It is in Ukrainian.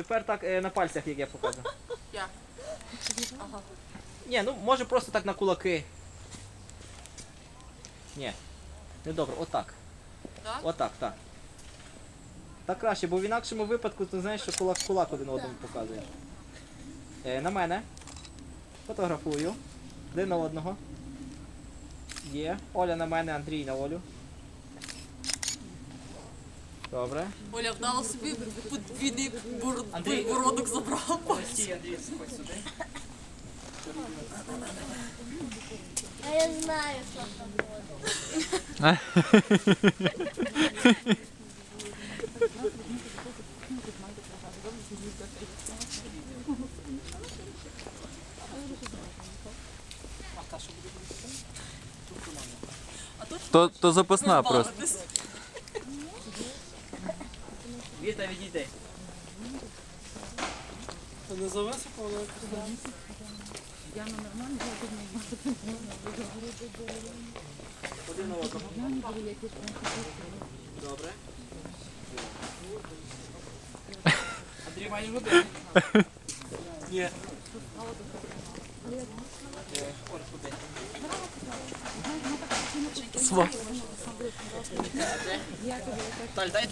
Тепер так е, на пальцях, як я показую. Я. Ага. Ні, ну може просто так на кулаки. Ні. Не добре, отак. Так? Отак, так. Так краще, бо в інакшому випадку ти знаєш, що кулак кулак один одному показуєш. Е, на мене. Фотографую. Один на одного. Є. Оля на мене, Андрій на Олю. Добре. Оля вдала собі подвійний бор- Андрій. бородок забрав. Стій, Андрій, сходь сюди. А я знаю, що там буде. То, то запасна просто. Віта, відійди. Не зависоко, але Один на одного. Добре. Андрій має годинник. Ні. Е. Сва. Таль, дай